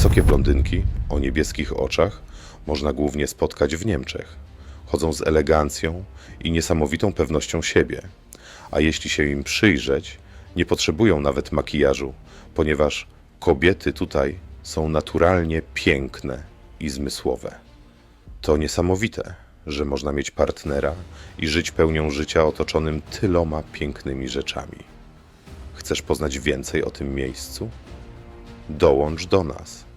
Wysokie blondynki o niebieskich oczach można głównie spotkać w Niemczech. Chodzą z elegancją i niesamowitą pewnością siebie, a jeśli się im przyjrzeć, nie potrzebują nawet makijażu, ponieważ kobiety tutaj są naturalnie piękne i zmysłowe. To niesamowite, że można mieć partnera i żyć pełnią życia otoczonym tyloma pięknymi rzeczami. Chcesz poznać więcej o tym miejscu? Dołącz do nas.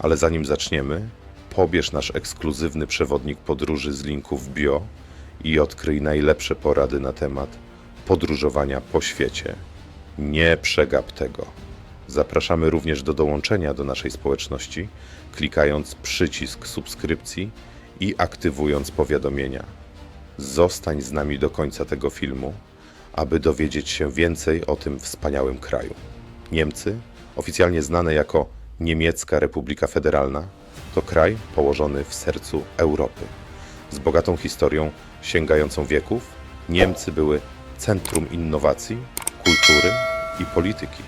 Ale zanim zaczniemy, pobierz nasz ekskluzywny przewodnik podróży z linków bio i odkryj najlepsze porady na temat podróżowania po świecie. Nie przegap tego. Zapraszamy również do dołączenia do naszej społeczności, klikając przycisk subskrypcji i aktywując powiadomienia. Zostań z nami do końca tego filmu, aby dowiedzieć się więcej o tym wspaniałym kraju. Niemcy, oficjalnie znane jako Niemiecka Republika Federalna, to kraj położony w sercu Europy. Z bogatą historią sięgającą wieków, Niemcy były centrum innowacji, kultury i polityki.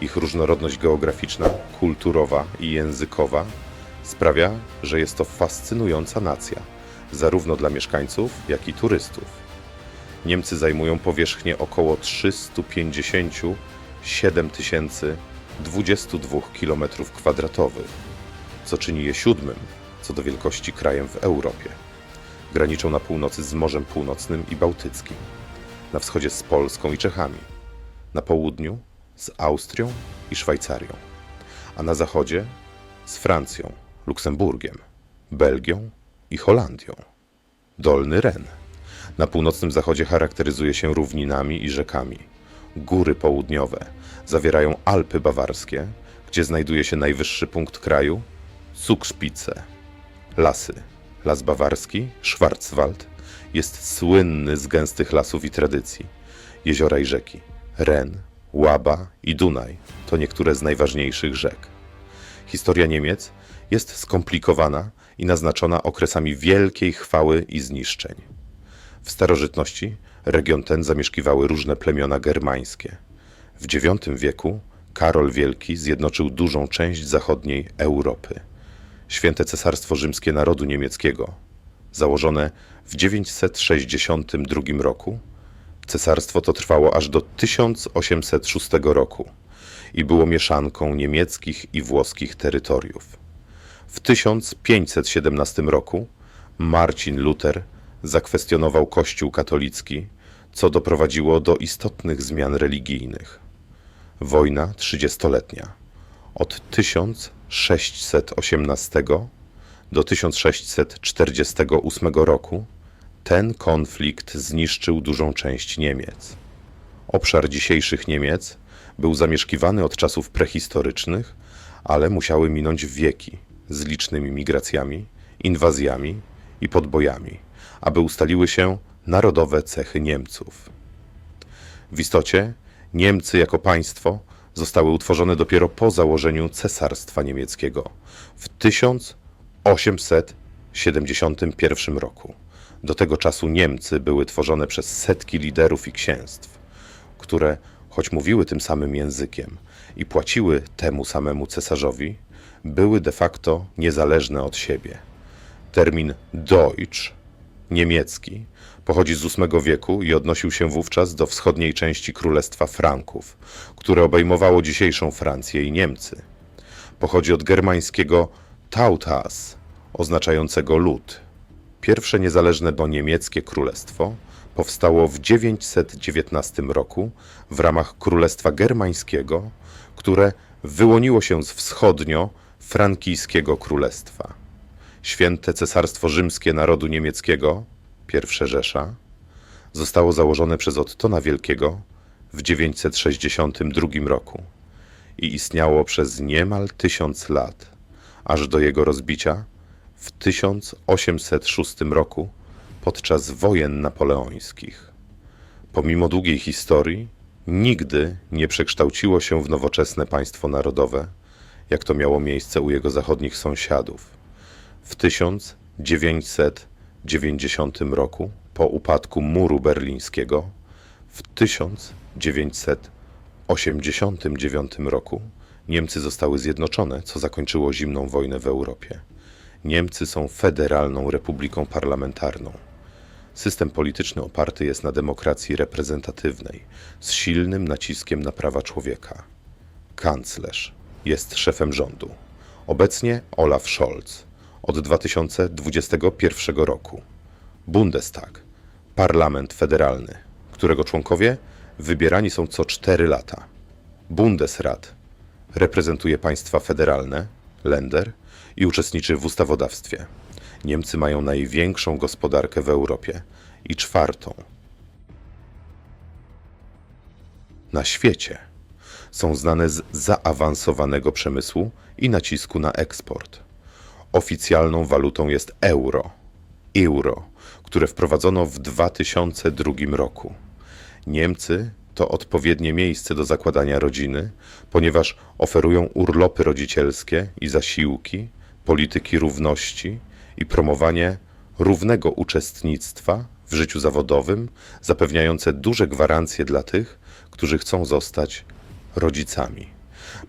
Ich różnorodność geograficzna, kulturowa i językowa sprawia, że jest to fascynująca nacja, zarówno dla mieszkańców, jak i turystów. Niemcy zajmują powierzchnię około 357 022 km2, co czyni je siódmym co do wielkości krajem w Europie. Graniczą na północy z Morzem Północnym i Bałtyckim, na wschodzie z Polską i Czechami, na południu z Austrią i Szwajcarią, a na zachodzie z Francją, Luksemburgiem, Belgią i Holandią. Dolny Ren. Na północnym zachodzie charakteryzuje się równinami i rzekami. Góry południowe zawierają Alpy bawarskie, gdzie znajduje się najwyższy punkt kraju Zugspitze. Lasy. Las bawarski, Schwarzwald, jest słynny z gęstych lasów i tradycji. Jeziora i rzeki. Ren, Łaba i Dunaj to niektóre z najważniejszych rzek. Historia Niemiec jest skomplikowana i naznaczona okresami wielkiej chwały i zniszczeń. W starożytności region ten zamieszkiwały różne plemiona germańskie. W IX wieku Karol Wielki zjednoczył dużą część zachodniej Europy. Święte Cesarstwo Rzymskie Narodu Niemieckiego, założone w 962 roku, cesarstwo to trwało aż do 1806 roku i było mieszanką niemieckich i włoskich terytoriów. W 1517 roku Marcin Luther zakwestionował Kościół katolicki, co doprowadziło do istotnych zmian religijnych. Wojna trzydziestoletnia. Od 1618 do 1648 roku ten konflikt zniszczył dużą część Niemiec. Obszar dzisiejszych Niemiec był zamieszkiwany od czasów prehistorycznych, ale musiały minąć wieki z licznymi migracjami, inwazjami i podbojami, aby ustaliły się narodowe cechy Niemców. W istocie Niemcy jako państwo zostały utworzone dopiero po założeniu Cesarstwa Niemieckiego w 1871 roku. Do tego czasu Niemcy były tworzone przez setki liderów i księstw, które, choć mówiły tym samym językiem i płaciły temu samemu cesarzowi, były de facto niezależne od siebie. Termin Deutsch, niemiecki, pochodzi z VIII wieku i odnosił się wówczas do wschodniej części Królestwa Franków, które obejmowało dzisiejszą Francję i Niemcy. Pochodzi od germańskiego Tautas, oznaczającego lud. Pierwsze niezależne, bo niemieckie królestwo powstało w 919 roku w ramach Królestwa Germańskiego, które wyłoniło się z wschodnio-frankijskiego królestwa. Święte Cesarstwo Rzymskie Narodu Niemieckiego, pierwsze Rzesza, zostało założone przez Ottona Wielkiego w 962 roku i istniało przez niemal tysiąc lat, aż do jego rozbicia w 1806 roku podczas wojen napoleońskich. Pomimo długiej historii, nigdy nie przekształciło się w nowoczesne państwo narodowe, jak to miało miejsce u jego zachodnich sąsiadów. W 1990 roku, po upadku muru berlińskiego, w 1989 roku Niemcy zostały zjednoczone, co zakończyło zimną wojnę w Europie. Niemcy są federalną republiką parlamentarną. System polityczny oparty jest na demokracji reprezentatywnej, z silnym naciskiem na prawa człowieka. Kanclerz jest szefem rządu. Obecnie Olaf Scholz od 2021 roku. Bundestag, parlament federalny, którego członkowie wybierani są co 4 lata. Bundesrat reprezentuje państwa federalne, Länder, i uczestniczy w ustawodawstwie. Niemcy mają największą gospodarkę w Europie i czwartą na świecie. Są znane z zaawansowanego przemysłu i nacisku na eksport. Oficjalną walutą jest euro, euro, które wprowadzono w 2002 roku. Niemcy to odpowiednie miejsce do zakładania rodziny, ponieważ oferują urlopy rodzicielskie i zasiłki, polityki równości i promowanie równego uczestnictwa w życiu zawodowym, zapewniające duże gwarancje dla tych, którzy chcą zostać rodzicami.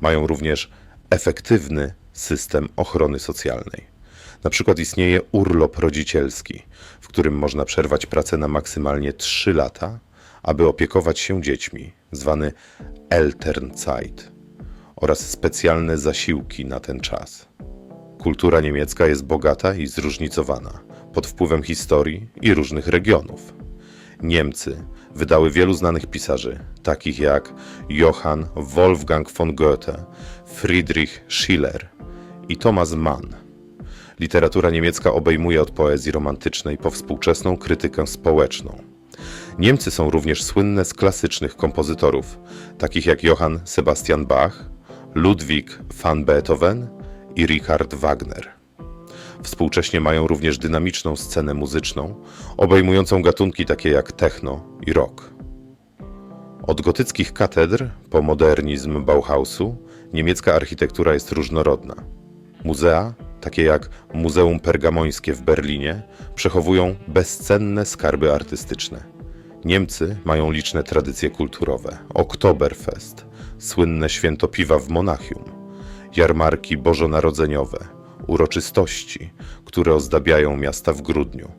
Mają również efektywny system ochrony socjalnej. Na przykład istnieje urlop rodzicielski, w którym można przerwać pracę na maksymalnie 3 lata, aby opiekować się dziećmi, zwany Elternzeit, oraz specjalne zasiłki na ten czas. Kultura niemiecka jest bogata i zróżnicowana, pod wpływem historii i różnych regionów. Niemcy wydały wielu znanych pisarzy, takich jak Johann Wolfgang von Goethe, Friedrich Schiller i Thomas Mann. Literatura niemiecka obejmuje od poezji romantycznej po współczesną krytykę społeczną. Niemcy są również słynne z klasycznych kompozytorów, takich jak Johann Sebastian Bach, Ludwig van Beethoven i Richard Wagner. Współcześnie mają również dynamiczną scenę muzyczną, obejmującą gatunki takie jak techno i rock. Od gotyckich katedr po modernizm Bauhausu niemiecka architektura jest różnorodna. Muzea, takie jak Muzeum Pergamońskie w Berlinie, przechowują bezcenne skarby artystyczne. Niemcy mają liczne tradycje kulturowe. Oktoberfest, słynne święto piwa w Monachium, jarmarki bożonarodzeniowe, uroczystości, które ozdabiają miasta w grudniu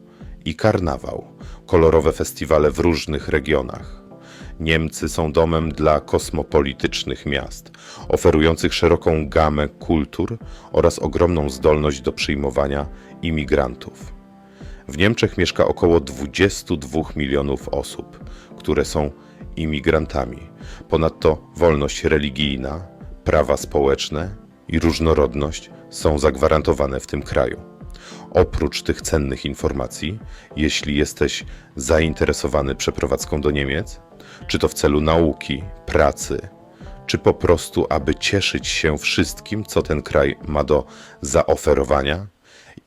i karnawał, kolorowe festiwale w różnych regionach. Niemcy są domem dla kosmopolitycznych miast, oferujących szeroką gamę kultur oraz ogromną zdolność do przyjmowania imigrantów. W Niemczech mieszka około 22 milionów osób, które są imigrantami. Ponadto wolność religijna, prawa społeczne i różnorodność są zagwarantowane w tym kraju. Oprócz tych cennych informacji, jeśli jesteś zainteresowany przeprowadzką do Niemiec, czy to w celu nauki, pracy, czy po prostu, aby cieszyć się wszystkim, co ten kraj ma do zaoferowania,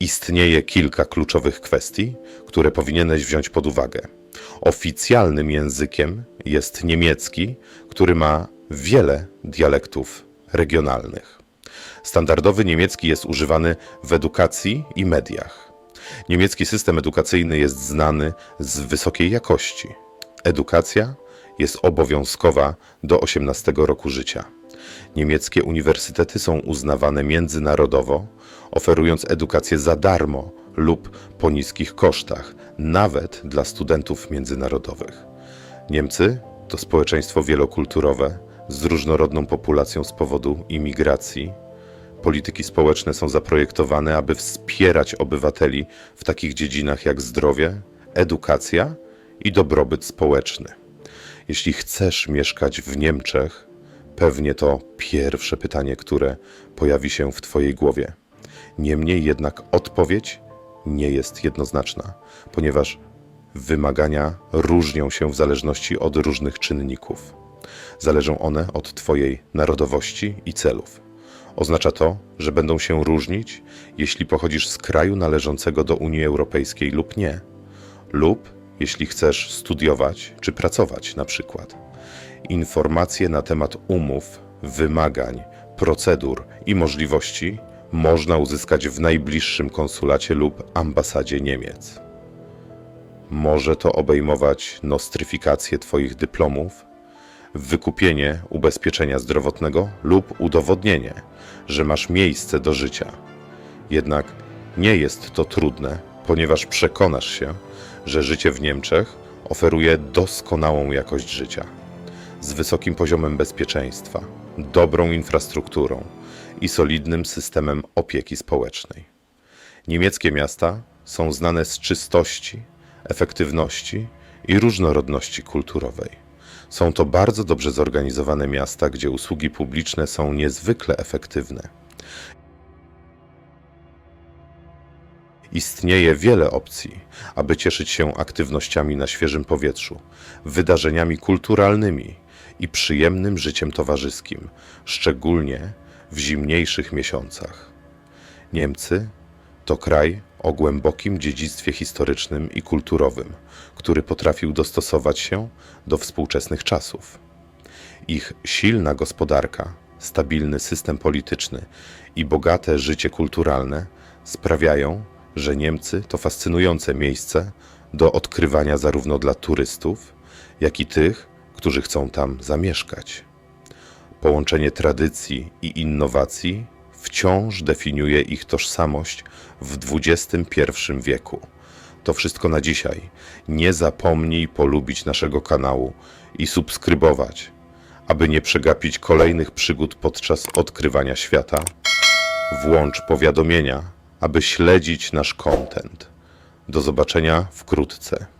istnieje kilka kluczowych kwestii, które powinieneś wziąć pod uwagę. Oficjalnym językiem jest niemiecki, który ma wiele dialektów regionalnych. Standardowy niemiecki jest używany w edukacji i mediach. Niemiecki system edukacyjny jest znany z wysokiej jakości. Edukacja jest obowiązkowa do 18 roku życia. Niemieckie uniwersytety są uznawane międzynarodowo, oferując edukację za darmo lub po niskich kosztach, nawet dla studentów międzynarodowych. Niemcy to społeczeństwo wielokulturowe z różnorodną populacją z powodu imigracji. Polityki społeczne są zaprojektowane, aby wspierać obywateli w takich dziedzinach jak zdrowie, edukacja i dobrobyt społeczny. Jeśli chcesz mieszkać w Niemczech, pewnie to pierwsze pytanie, które pojawi się w Twojej głowie. Niemniej jednak odpowiedź nie jest jednoznaczna, ponieważ wymagania różnią się w zależności od różnych czynników. Zależą one od Twojej narodowości i celów. Oznacza to, że będą się różnić, jeśli pochodzisz z kraju należącego do Unii Europejskiej lub nie, lub jeśli chcesz studiować czy pracować na przykład. Informacje na temat umów, wymagań, procedur i możliwości można uzyskać w najbliższym konsulacie lub ambasadzie Niemiec. Może to obejmować nostryfikację Twoich dyplomów, wykupienie ubezpieczenia zdrowotnego lub udowodnienie, że masz miejsce do życia. Jednak nie jest to trudne, ponieważ przekonasz się, że życie w Niemczech oferuje doskonałą jakość życia z wysokim poziomem bezpieczeństwa, dobrą infrastrukturą i solidnym systemem opieki społecznej. Niemieckie miasta są znane z czystości, efektywności i różnorodności kulturowej. Są to bardzo dobrze zorganizowane miasta, gdzie usługi publiczne są niezwykle efektywne. Istnieje wiele opcji, aby cieszyć się aktywnościami na świeżym powietrzu, wydarzeniami kulturalnymi i przyjemnym życiem towarzyskim, szczególnie w zimniejszych miesiącach. Niemcy to kraj o głębokim dziedzictwie historycznym i kulturowym, który potrafił dostosować się do współczesnych czasów. Ich silna gospodarka, stabilny system polityczny i bogate życie kulturalne sprawiają, że Niemcy to fascynujące miejsce do odkrywania zarówno dla turystów, jak i tych, którzy chcą tam zamieszkać. Połączenie tradycji i innowacji wciąż definiuje ich tożsamość w XXI wieku. To wszystko na dzisiaj. Nie zapomnij polubić naszego kanału i subskrybować, aby nie przegapić kolejnych przygód podczas odkrywania świata. Włącz powiadomienia, aby śledzić nasz content. Do zobaczenia wkrótce.